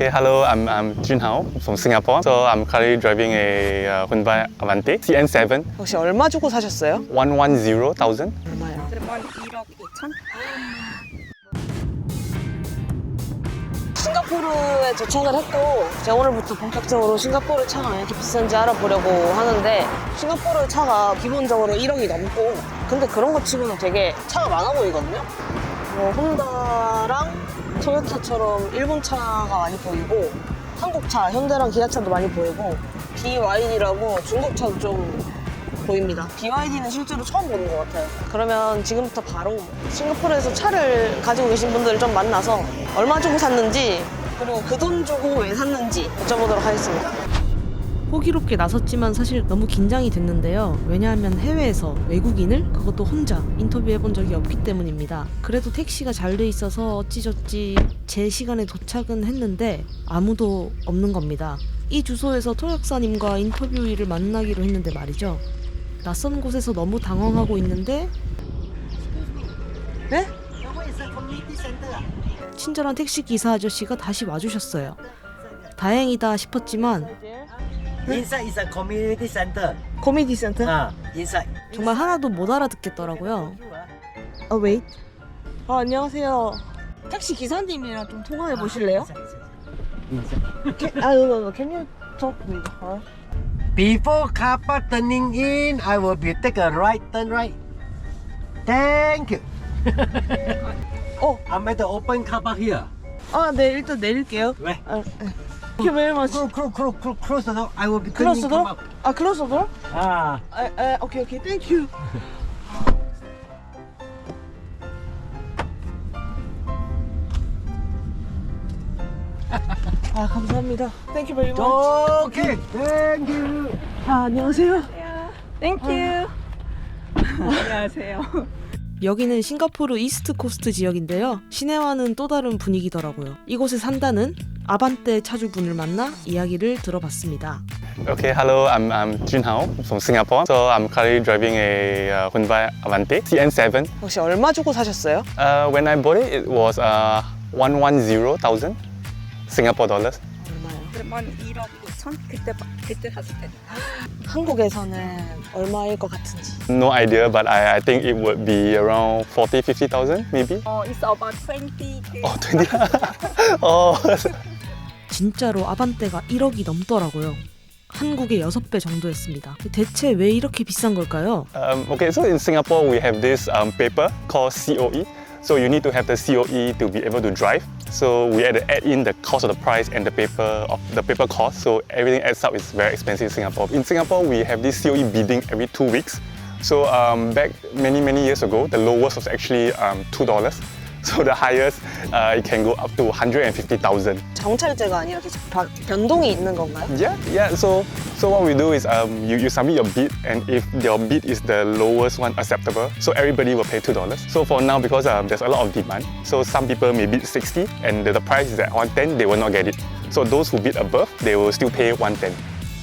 Okay, hello, I'm, I'm Jun Hao from Singapore. So I'm currently driving a uh, Hyundai Avante CN7 혹시 얼마 주고 사셨어요? 110,000. 얼마요? 그러면 1억 2천? 싱가포르에 도착을 했고 제가 오늘부터 본격적으로 싱가포르 차가 왜 이렇게 비싼지 알아보려고 하는데 싱가포르 차가 기본적으로 1억이 넘고 근데 그런 거 치고는 되게 차가 많아 보이거든요 뭐 혼다랑 토요타처럼 일본 차가 많이 보이고 한국 차, 현대랑 기아차도 많이 보이고 BYD라고 중국 차도 좀 보입니다. BYD는 실제로 처음 보는 것 같아요. 그러면 지금부터 바로 싱가포르에서 차를 가지고 계신 분들을 좀 만나서 얼마 주고 샀는지 그리고 그 돈 주고 왜 샀는지 여쭤보도록 하겠습니다. 호기롭게 나섰지만 사실 너무 긴장이 됐는데요. 왜냐하면 해외에서 외국인을 그것도 혼자 인터뷰해 본 적이 없기 때문입니다. 그래도 택시가 잘 돼 있어서 어찌저찌 제 시간에 도착은 했는데 아무도 없는 겁니다. 이 주소에서 토역사님과 인터뷰일을 만나기로 했는데 말이죠. 낯선 곳에서 너무 당황하고 있는데 네? 친절한 택시 기사 아저씨가 다시 와주셨어요. 다행이다 싶었지만 Inside is a community center. 코미디 센터? Ah, inside. 정말 하나도 못 알아듣겠더라고요. 아, 웨이. 아, 안녕하세요. 택시 기사님이랑 좀 통화해 보실래요? 아, no, no, no. Can you talk with her? Before car park turning in, I will be take a right turn right. Thank you. Oh. I'm at the open car park here. 아, 네, 일단 내릴게요. 왜? 아, 네. Thank you very much. Close, close, close, close, close the door. I will be Close the door? 아, close the door? Ah, 아, 아, 오케이, 오케이. Thank you. 아, 감사합니다. Thank you very much. okay. Thank you. 아, 안녕하세요. 땡큐 안녕하세요 여기는 싱가포르 이스트 코스트 지역인데요. 시내와는 또 다른 분위기더라고요. 이곳에 산다는 아반떼 차주분을 만나 이야기를 들어봤습니다. Okay, hello, I'm, I'm Jun Hao from Singapore. So I'm currently driving a uh, Hyundai Avante CN7. 혹시 얼마 주고 사셨어요? Uh, when I bought it, it was uh, 110,000 Singapore dollars. 얼마요? 그러면 1억 2천? 그때 그때 샀을 때 한국에서는 얼마일 것 같은지. No idea, but I, I think it would be around 40, 50,000 maybe. 어, it's about 20k Oh, 20. oh, 진짜로 아반떼가 1억이 넘더라고요. 한국의 6배 정도였습니다. 대체 왜 이렇게 비싼 걸까요? Um, okay, so in Singapore, we have this um, paper called COE. So you need to have the COE to be able to drive. So we had to add in the cost of the price and the paper of the paper cost. So everything adds up is very expensive in Singapore. In Singapore, we have this COE bidding every two weeks. So um, back many many years ago, the lowest was actually um, two dollars. So the highest, uh, it can go up to 150,000. 정찰제가 아니라 계속 바- 변동이 있는 건가요? Yeah, yeah. So, so what we do is um, you, you submit your bid, and if your bid is the lowest one acceptable, so everybody will pay two dollars. So for now, because um, there's a lot of demand, so some people may bid sixty, and the, the price is at one ten, they will not get it. So those who bid above, they will still pay one ten.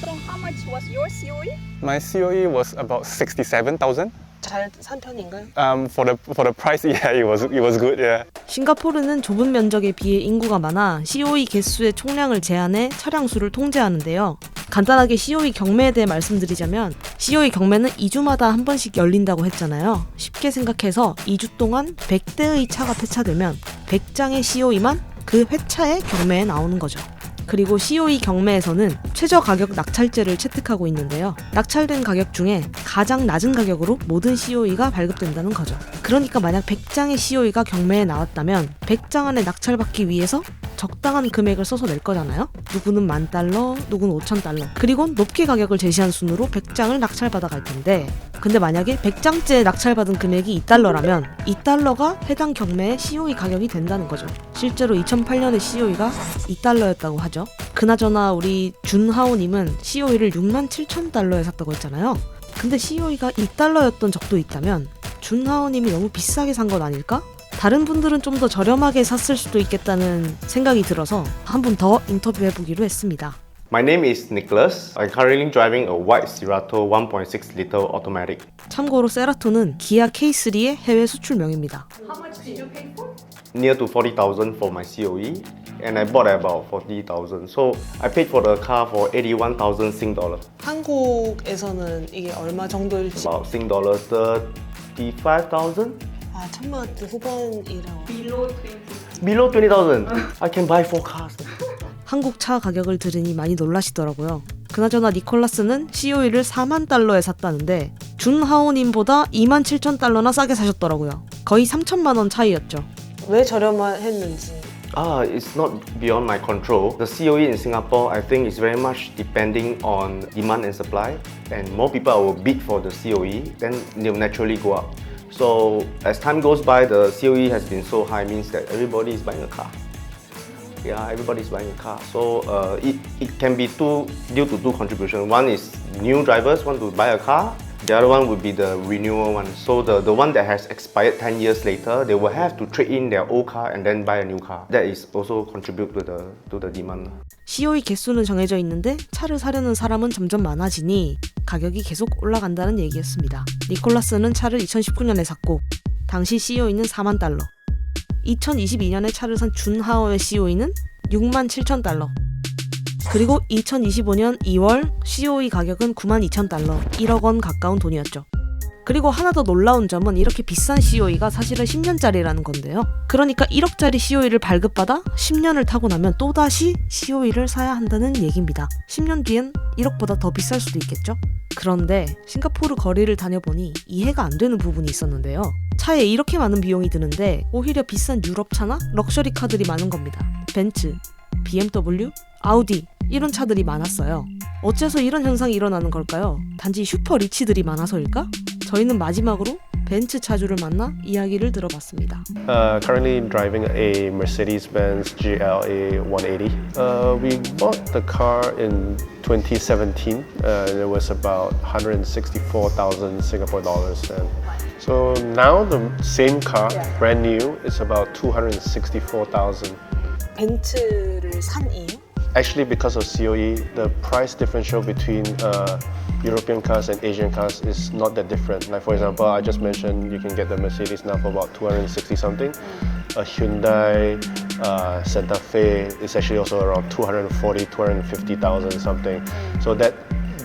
So how much was your COE? My COE was about sixty-seven thousand. 잘 산 편인가요? Um, for the for the price, yeah, it was it was good. Yeah. 싱가포르는 좁은 면적에 비해 인구가 많아 COE 개수의 총량을 제한해 차량 수를 통제하는데요. 간단하게 COE 경매에 대해 말씀드리자면 COE 경매는 2주마다 한 번씩 열린다고 했잖아요. 쉽게 생각해서 2주 동안 100대의 차가 폐차되면 100장의 COE만 그 회차의 경매에 나오는 거죠. 그리고 COE 경매에서는 최저 가격 낙찰제를 채택하고 있는데요. 낙찰된 가격 중에 가장 낮은 가격으로 모든 COE가 발급된다는 거죠. 그러니까 만약 100장의 COE가 경매에 나왔다면 100장 안에 낙찰받기 위해서 적당한 금액을 써서 낼 거잖아요. 누구는 만 달러, 누구는 5천 달러. 그리고 높게 가격을 제시한 순으로 100장을 낙찰받아 갈 텐데 근데 만약에 100장째 낙찰받은 금액이 2달러라면 2달러가 해당 경매의 COE 가격이 된다는 거죠. 실제로 2008년에 COE가 2달러였다고 하죠. 그나저나 우리 준하오님은 COE를 6만 7천 달러에 샀다고 했잖아요. 근데 COE가 2달러였던 적도 있다면 준하오님이 너무 비싸게 산 건 아닐까? 다른 분들은 좀 더 저렴하게 샀을 수도 있겠다는 생각이 들어서 한분더 인터뷰해 보기로 했습니다. My name is Nicholas. I'm currently driving a white Cerato 1.6 liter automatic. 참고로 세라토는 기아 K3의 해외 수출명입니다. Near to 40,000 for my COE and I bought at about 40,000. So I paid for the car for 81,000 Sing dollar. 한국에서는 이게 얼마 정도일지 About Sing dollar 35,000? 아 천만 원대 후반이라고 Below 20. Below 20,000. I can buy four cars. 한국 차 가격을 들으니 많이 놀라시더라고요. 그나저나 니콜라스는 COE를 4만 달러에 샀다는데 준하오님보다 2만 7천 달러나 싸게 사셨더라고요. 거의 3천만 원 차이였죠. 왜 저렴했는지 Ah, it's not beyond my control. The COE in Singapore, I think, is very much depending on demand and supply. And more people will bid for the COE, then they'll naturally go up. So as time goes by, the COE has been so high, means that everybody is buying a car. Yeah, everybody's buying a car. So uh, it, it can be two due to two contributions. One is new drivers want to buy a car. The other one would be the renewal one. So the, the one that has expired 10 years later, they will have to trade in their old car and then buy a new car. That is also contribute to the to the demand. COE 개수는 정해져 있는데 차를 사려는 사람은 점점 많아지니 가격이 계속 올라간다는 얘기였습니다. 니콜라스는 차를 2019년에 샀고 당시 COE는 4만 달러. 2022년에 차를 산 준하오의 COE는 6만 7천 달러. 그리고 2025년 2월 COE 가격은 9만 2천 달러, 1억 원 가까운 돈이었죠. 그리고 하나 더 놀라운 점은 이렇게 비싼 COE가 사실은 10년짜리라는 건데요. 그러니까 1억짜리 COE를 발급받아 10년을 타고 나면 또다시 COE를 사야 한다는 얘기입니다. 10년 뒤엔 1억보다 더 비쌀 수도 있겠죠? 그런데 싱가포르 거리를 다녀보니 이해가 안 되는 부분이 있었는데요. 차에 이렇게 많은 비용이 드는데 오히려 비싼 유럽 차나 럭셔리 카들이 많은 겁니다. 벤츠, BMW, 아우디 이런 차들이 많았어요. 어째서 이런 현상이 일어나는 걸까요? 단지 슈퍼 리치들이 많아서일까? 저희는 마지막으로 벤츠 차주를 만나 이야기를 들어봤습니다. Uh, currently driving a Mercedes-Benz GLA 180. Uh, we bought the car in 2017. Uh, and it was about 164,000 Singapore dollars then. So now the same car, brand new, is about 264,000. 벤츠를 산 이유? Actually, because of COE, the price differential between uh, European cars and Asian cars is not that different. Like for example, I just mentioned you can get the Mercedes now for about 260 something. A Hyundai uh, Santa Fe is actually also around 240, 250,000 something. So that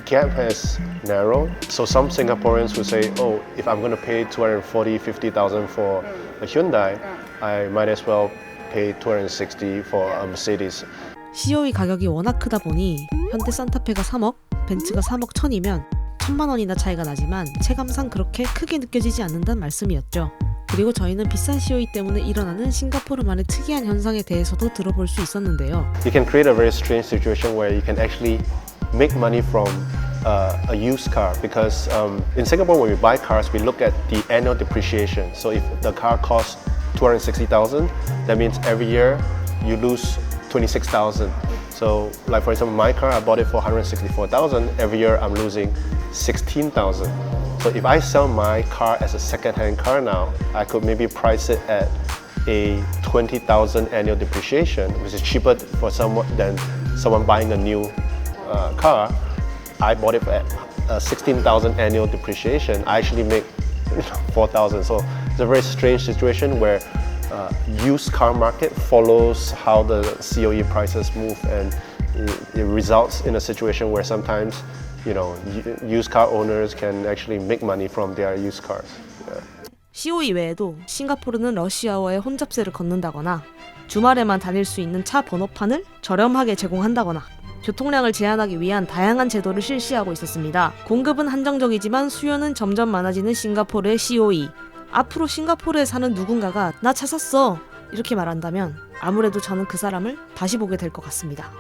gap has narrowed. So some Singaporeans would say, oh, if I'm going to pay 240, 50,000 for a Hyundai, I might as well pay 260 for a Mercedes. COE 가격이 워낙 크다 보니 현대 산타페가 3억, 벤츠가 3억 1000이면 천만 원이나 차이가 나지만 체감상 그렇게 크게 느껴지지 않는다는 말씀이었죠. 그리고 저희는 비싼 COE 때문에 일어나는 싱가포르만의 특이한 현상에 대해서도 들어볼 수 있었는데요. you can create a very strange situation where you can actually make money from uh, a used car because um, in Singapore when we buy cars we look at the annual depreciation so if the car costs 260,000 that means every year you lose 26,000 so like for example my car I bought it for 164,000 every year I'm losing 16,000 so if I sell my car as a second-hand car now I could maybe price it at a 20,000 annual depreciation, which is cheaper for someone than someone buying a new uh, car. I bought it at uh, 16,000 annual depreciation. I actually make 4,000. So it's a very strange situation where uh, used car market follows how the COE prices move, and it, it results in a situation where sometimes you know used car owners can actually make money from their used cars. Yeah. COE 외에도 싱가포르는 러시아어의 혼잡세를 걷는다거나 주말에만 다닐 수 있는 차 번호판을 저렴하게 제공한다거나 교통량을 제한하기 위한 다양한 제도를 실시하고 있었습니다. 공급은 한정적이지만 수요는 점점 많아지는 싱가포르의 COE. 앞으로 싱가포르에 사는 누군가가 나차 샀어 이렇게 말한다면 아무래도 저는 그 사람을 다시 보게 될 것 같습니다.